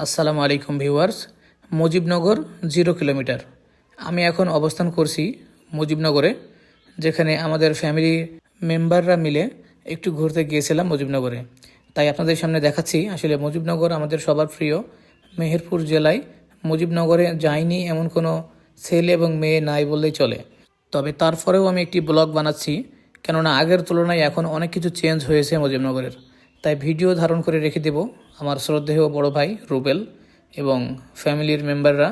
আসসালামু আলাইকুম viewers, Mujibnagar zero kilometre. আমি এখন অবস্থান করছি মুজিবনগরে, যেখানে আমাদের ফ্যামিলি মেম্বাররা মিলে একটু ঘুরতে গিয়েছিলাম মুজিবনগরে। তাই আপনাদের সামনে দেখাচ্ছি, আসলে মুজিবনগর আমাদের সবার প্রিয় মেহেরপুর জেলায়। মুজিবনগরে যায়নি এমন কোনো ছেলে এবং মেয়ে নাই বললেই চলে। তবে তারপরেও আমি একটি ব্লগ বানাচ্ছি, কেননা আগের তুলনায় এখন অনেক কিছু চেঞ্জ হয়েছে মুজিবনগরের। তাই ভিডিও ধারণ করে রেখে দেব আমার শ্রদ্ধেয় বড় ভাই রুবেল এবং ফ্যামিলির মেম্বাররা,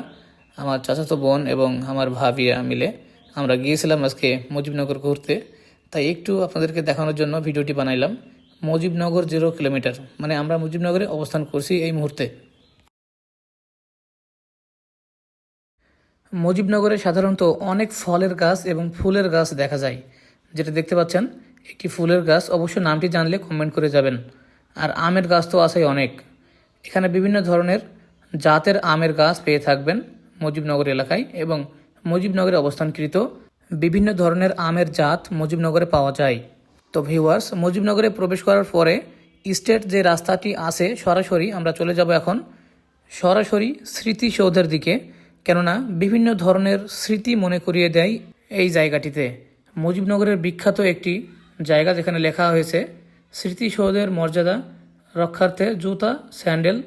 আমার চাচাতো বোন এবং আমার ভাবিয়া মিলে। আমরা গিয়েছিলাম আজকে মুজিবনগর ঘুরতে, তাই একটু আপনাদেরকে দেখানোর জন্য ভিডিওটি বানাইলাম। মুজিবনগর জিরো কিলোমিটার মানে আমরা মুজিবনগরে অবস্থান করছি এই মুহূর্তে। মুজিবনগরে সাধারণত অনেক ফলের গাছ এবং ফুলের গাছ দেখা যায়। যেটা দেখতে পাচ্ছেন, একটি ফুলের গাছ। অবশ্য নামটি জানলে কমেন্ট করে যাবেন। আর আমের গাছ তো আছেই অনেক। এখানে বিভিন্ন ধরনের জাতের আমের গাছ পেয়ে থাকবেন মুজিবনগর এলাকায় এবং মুজিবনগরে অবস্থানকৃত বিভিন্ন ধরনের আমের জাত মুজিবনগরে পাওয়া যায়। তো ভিউয়ার্স মুজিবনগরে প্রবেশ করার পরে স্টেট যে রাস্তাটি আছে সরাসরি আমরা চলে যাব এখন সরাসরি স্মৃতিসৌধের দিকে, কেননা বিভিন্ন ধরনের স্মৃতি মনে করিয়ে দেয় এই জায়গাটিতে। মুজিবনগরের বিখ্যাত একটি জায়গা যেখানে লেখা হয়েছে স্মৃতিসৌধের মর্যাদা, রক্ষার্থে জুতা, স্যান্ডেল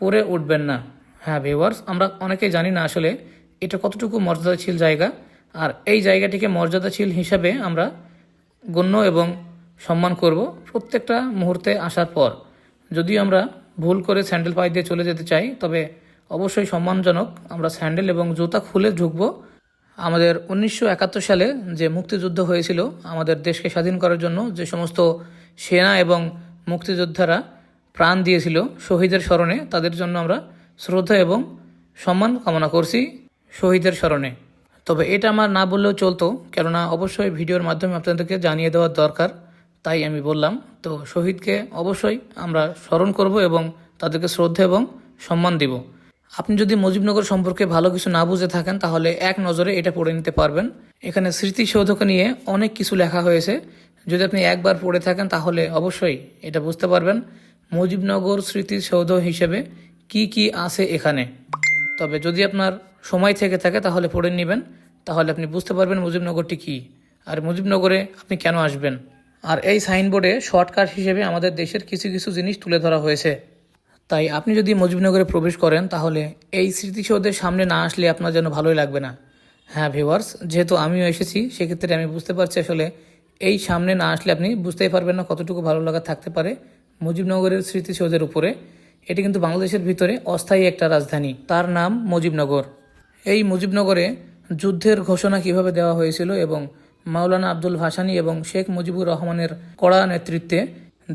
পরে উঠবেন না। হ্যাঁ ভিউয়ার্স আমরা অনেকেই জানি না আসলে এটা কতটুকু মর্যাদাশীল জায়গা। আর এই জায়গাটিকে মর্যাদাশীল হিসাবে আমরা গণ্য এবং সম্মান করব প্রত্যেকটা মুহূর্তে আসার পর। যদিও আমরা ভুল করে স্যান্ডেল পায়ে দিয়ে চলে যেতে চাই, তবে অবশ্যই সম্মানজনক আমরা স্যান্ডেল এবং জুতা খুলে ঢুকবো। আমাদের উনিশশো একাত্তর সালে যে মুক্তিযুদ্ধ হয়েছিল, আমাদের দেশকে স্বাধীন করার জন্য যে সমস্ত সেনা এবং মুক্তিযোদ্ধারা প্রাণ দিয়েছিল শহীদের স্মরণে। তাদের জন্য আমরা শ্রদ্ধা এবং সম্মান কামনা করছি শহীদের স্মরণে। তবে এটা আমার না বললেও চলতো, কেননা অবশ্যই ভিডিওর মাধ্যমে আপনাদেরকে জানিয়ে দেওয়ার দরকার, তাই আমি বললাম। তো শহীদকে অবশ্যই আমরা স্মরণ করব এবং তাদেরকে শ্রদ্ধা এবং সম্মান দিব। আপনি যদি মুজিবনগর সম্পর্কে ভালো কিছু না বুঝে থাকেন, তাহলে এক নজরে এটা পড়ে নিতে পারবেন। এখানে স্মৃতিসৌধকে নিয়ে অনেক কিছু লেখা হয়েছে। যদি আপনি একবার পড়ে থাকেন, তাহলে অবশ্যই এটা বুঝতে পারবেন। মুজিবনগর স্মৃতিসৌধ হিসেবে কি কি আছে এখানে? তবে যদি আপনার সময় থেকে থাকে, তাহলে পড়ে নেবেন। তাহলে আপনি বুঝতে পারবেন মুজিবনগরটি কী। আর মুজিবনগরে আপনি কেন আসবেন। আর এই সাইনবোর্ডে শর্টকাট হিসেবে আমাদের দেশের কিছু কিছু জিনিস তুলে ধরা হয়েছে। তাই আপনি যদি মুজিবনগরে প্রবেশ করেন, তাহলে এই স্মৃতিসৌধের সামনে না আসলে আপনার যেন ভালোই লাগবে না। হ্যাঁ ভিওয়ার্স যেহেতু আমিও এসেছি, সেক্ষেত্রে আমি বুঝতে পারছি আসলে এই সামনে না আসলে আপনি বুঝতেই পারবেন না কতটুকু ভালো লাগা থাকতে পারে মুজিবনগরের স্মৃতিসৌধের উপরে। এটি কিন্তু বাংলাদেশের ভিতরে অস্থায়ী একটা রাজধানী। তার নাম মুজিবনগর এই মুজিবনগরে যুদ্ধের ঘোষণা কীভাবে দেওয়া হয়েছিল এবং মাওলানা আব্দুল ভাসানী এবং শেখ মুজিবুর রহমানের কড়া নেতৃত্বে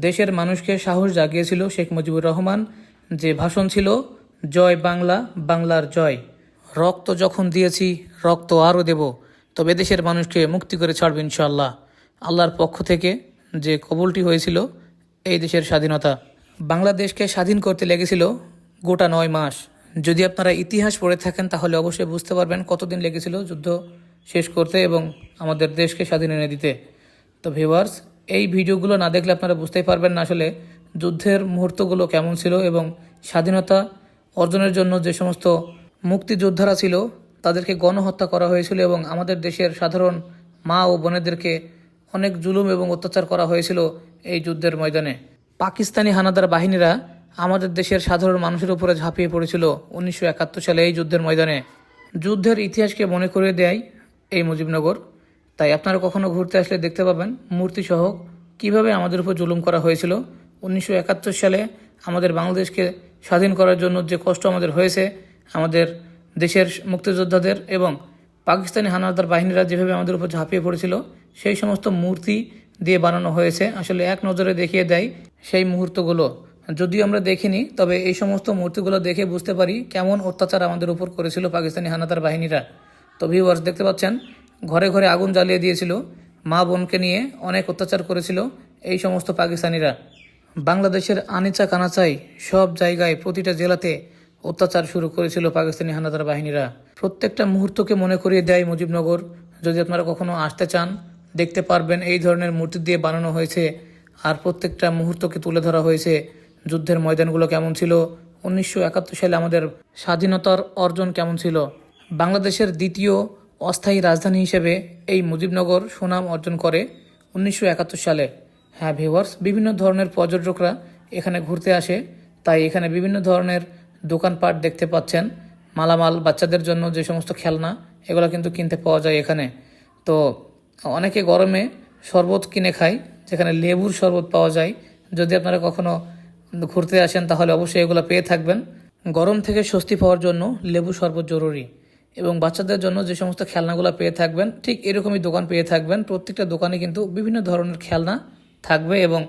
দেশের মানুষকে সাহস জাগিয়েছিল শেখ মুজিবুর রহমান যে ভাষণ ছিল, জয় বাংলা, বাংলার জয়। রক্ত যখন দিয়েছি, রক্ত আরও দেব। তবে দেশের মানুষকে মুক্তি করে ছাড়বে ইনশাল্লাহ আল্লাহর পক্ষ থেকে যে কবলটি হয়েছিল, এই দেশের স্বাধীনতা। বাংলাদেশকে স্বাধীন করতে লেগেছিল গোটা নয় মাস। যদি আপনারা ইতিহাস পড়ে থাকেন, তাহলে অবশ্যই বুঝতে পারবেন কতদিন লেগেছিল যুদ্ধ শেষ করতে এবং আমাদের দেশকে স্বাধীন এনে দিতে। তো ভিউয়ার্স এই ভিডিওগুলো না দেখলে আপনারা বুঝতেই পারবেন না আসলে যুদ্ধের মুহূর্তগুলো কেমন ছিল এবং স্বাধীনতা অর্জনের জন্য যে সমস্ত মুক্তিযোদ্ধারা ছিল, তাদেরকে গণহত্যা করা হয়েছিল এবং আমাদের দেশের সাধারণ মা ও বোনেদেরকে অনেক জুলুম এবং অত্যাচার করা হয়েছিল এই যুদ্ধের ময়দানে। পাকিস্তানি হানাদার বাহিনীরা আমাদের দেশের সাধারণ মানুষের উপরে ঝাঁপিয়ে পড়েছিল উনিশশো একাত্তর সালে এই যুদ্ধের ময়দানে। যুদ্ধের ইতিহাসকে মনে করে দেয় এই মুজিবনগর। তাই আপনারা কখনো ঘুরতে আসলে দেখতে পাবেন মূর্তিসহ কীভাবে আমাদের উপর জুলুম করা হয়েছিল। উনিশশো একাত্তর সালে আমাদের বাংলাদেশকে স্বাধীন করার জন্য যে কষ্ট আমাদের হয়েছে, আমাদের দেশের মুক্তিযোদ্ধাদের এবং পাকিস্তানি হানাদার বাহিনীরা যেভাবে আমাদের উপর ঝাঁপিয়ে পড়েছিল, সেই সমস্ত মূর্তি দিয়ে বানানো হয়েছে। আসলে এক নজরে দেখিয়ে দেয় সেই মুহূর্তগুলো। যদিও আমরা দেখিনি, তবে এই সমস্ত মূর্তিগুলো দেখে বুঝতে পারি কেমন অত্যাচার আমাদের উপর করেছিল পাকিস্তানি হানাদার বাহিনীরা। তো ভিউয়ার্স দেখতে পাচ্ছেন, ঘরে ঘরে আগুন জ্বালিয়ে দিয়েছিল, মা বোনকে নিয়ে অনেক অত্যাচার করেছিল এই সমস্ত পাকিস্তানিরা। বাংলাদেশের আনিচা কানাচাই সব জায়গায় প্রতিটা জেলাতে অত্যাচার শুরু করেছিল পাকিস্তানি হানাদার বাহিনীরা। প্রত্যেকটা মুহূর্তকে মনে করিয়ে দেয় মুজিবনগর। যদি আপনারা কখনো আসতে চান, দেখতে পারবেন এই ধরনের মূর্তি দিয়ে বানানো হয়েছে আর প্রত্যেকটা মুহূর্তকে তুলে ধরা হয়েছে। যুদ্ধের ময়দানগুলো কেমন ছিল? উনিশশো একাত্তর সালে আমাদের স্বাধীনতার অর্জন কেমন ছিল? বাংলাদেশের দ্বিতীয় অস্থায়ী রাজধানী হিসেবে এই মুজিবনগর সুনাম অর্জন করে উনিশশো একাত্তর সালে। হ্যাঁ ভিউয়ার্স বিভিন্ন ধরনের পর্যটকরা এখানে ঘুরতে আসে। তাই এখানে বিভিন্ন ধরনের দোকানপাট দেখতে পাচ্ছেন। মালামাল, বাচ্চাদের জন্য যে সমস্ত খেলনা, এগুলো কিন্তু কিনতে পাওয়া যায় এখানে। তো অনেকে গরমে শরবত কিনে খায়, যেখানে লেবুর শরবত পাওয়া যায়। যদি আপনারা কখনো ঘুরতে আসেন, তাহলে অবশ্যই এগুলো পেয়ে থাকবেন। গরম থেকে স্বস্তি পাওয়ার জন্য লেবু শরবত জরুরি। এবং বাচ্চাদের জন্য যে সমস্ত খেলনাগুলো পেয়ে থাকবেন, ঠিক এরকমই দোকান পেয়ে থাকবেন। প্রত্যেকটা দোকানে কিন্তু বিভিন্ন ধরনের খেলনা থাকবে এবং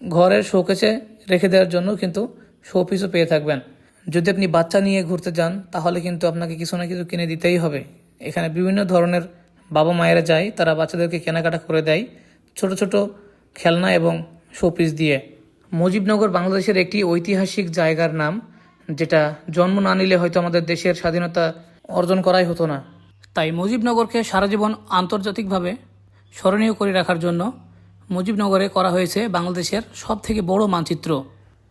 ঘরের শোকেসে রেখে দেওয়ার জন্য কিন্তু শোপিসও পেয়ে থাকবেন। যদি আপনি বাচ্চা নিয়ে ঘুরতে যান, তাহলে কিন্তু আপনাকে কিছু না কিছু কিনে দিতেই হবে। এখানে বিভিন্ন ধরনের বাবা মায়েরা যায়, তারা বাচ্চাদেরকে কেনাকাটা করে দেয় ছোট ছোট খেলনা এবং শোপিস দিয়ে। মুজিবনগর বাংলাদেশের একটি ঐতিহাসিক জায়গার নাম, যেটা জন্ম না নিলে হয়তো আমাদের দেশের স্বাধীনতা অর্জন করাই হতো না। তাই মুজিবনগরকে সারা জীবন আন্তর্জাতিকভাবে স্মরণীয় করে রাখার জন্য মুজিবনগরে করা হয়েছে বাংলাদেশের সব থেকে বড় মানচিত্র।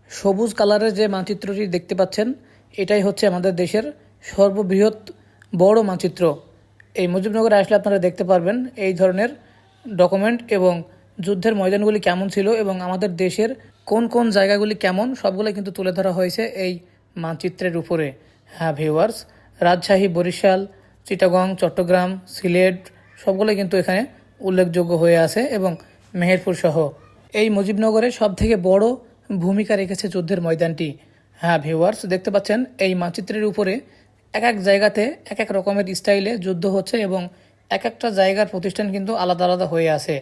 সবুজ কালারের যে মানচিত্রটি দেখতে পাচ্ছেন, এটাই হচ্ছে আমাদের দেশের সর্ববৃহৎ বড় মানচিত্র। এই মুজিবনগরে আসলে আপনারা দেখতে পারবেন এই ধরনের ডকুমেন্ট এবং যুদ্ধের ময়দানগুলি কেমন ছিল এবং আমাদের দেশের কোন কোন জায়গাগুলি কেমন সবগুলো কিন্তু তুলে ধরা হয়েছে এই মানচিত্রের উপরে। হ্যাঁ ভিউয়ার্স রাজশাহী, বরিশাল, চিটাগং, চট্টগ্রাম, সিলেট সবগুলো কিন্তু এখানে উল্লেখযোগ্য হয়ে আছে এবং মেহেরপুর সহ। এই মুজিবনগরে সব থেকে বড় ভূমিকা রেখেছে যুদ্ধের ময়দানটি। হ্যাঁ ভিউয়ার্স দেখতে পাচ্ছেন, এই মানচিত্রের উপরে এক এক জায়গাতে এক এক রকমের স্টাইলে যুদ্ধ হচ্ছে এবং এক একটা জায়গার প্রতিষ্ঠান কিন্তু আলাদা আলাদা হয়ে আছে।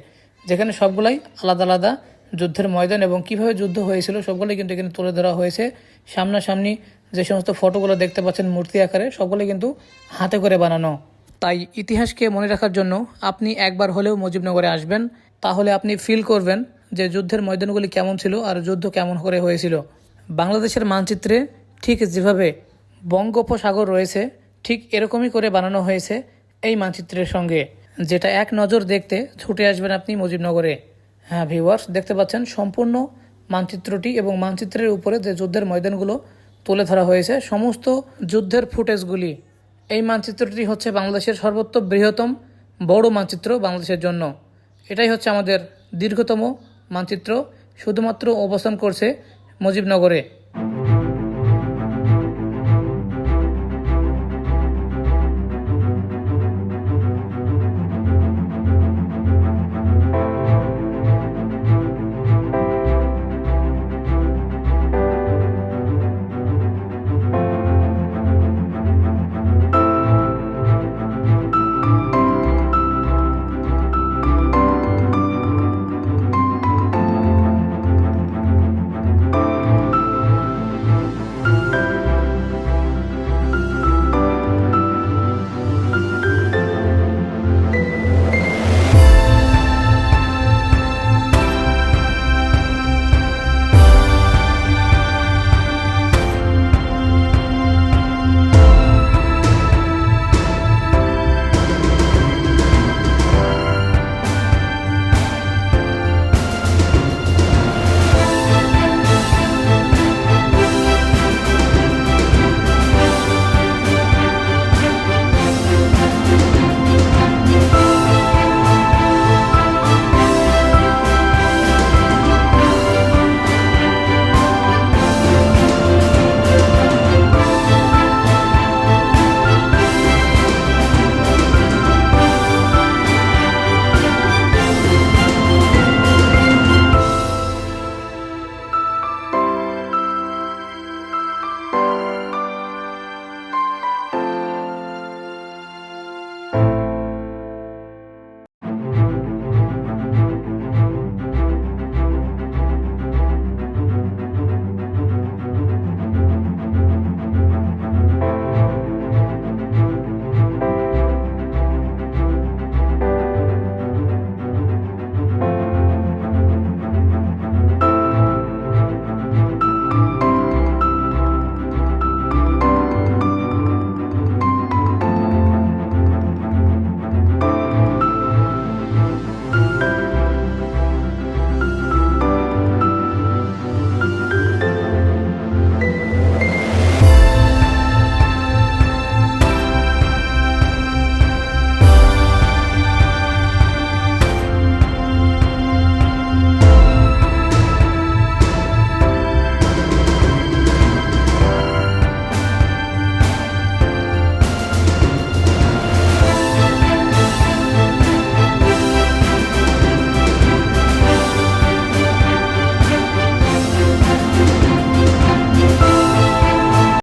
যেখানে সবগুলাই আলাদা আলাদা যুদ্ধের ময়দান এবং কীভাবে যুদ্ধ হয়েছিল সবগুলোই কিন্তু এখানে তুলে ধরা হয়েছে। সামনাসামনি যে সমস্ত ফটোগুলো দেখতে পাচ্ছেন মূর্তি আকারে সবগুলো কিন্তু হাতে করে বানানো। তাই ইতিহাসকে মনে রাখার জন্য আপনি একবার হলেও মুজিবনগরে আসবেন। তাহলে আপনি ফিল করবেন যে যুদ্ধের ময়দানগুলি কেমন ছিল আর যুদ্ধ কেমন করে হয়েছিল। বাংলাদেশের মানচিত্রে ঠিক যেভাবে বঙ্গোপসাগর রয়েছে, ঠিক এরকমই করে বানানো হয়েছে এই মানচিত্রের সঙ্গে। যেটা এক নজর দেখতে ছুটে আসবেন আপনি মুজিবনগরে। হ্যাঁ ভিউয়ার্স দেখতে পাচ্ছেন সম্পূর্ণ মানচিত্রটি এবং মানচিত্রের উপরে যে যুদ্ধের ময়দানগুলো তুলে ধরা হয়েছে, সমস্ত যুদ্ধের ফুটেজগুলি। এই মানচিত্রটি হচ্ছে বাংলাদেশের সর্বোচ্চ বৃহত্তম বড় মানচিত্র বাংলাদেশের জন্য। এটাই হচ্ছে আমাদের দীর্ঘতম মানচিত্র শুধুমাত্র অবস্থান করছে মুজিবনগরে।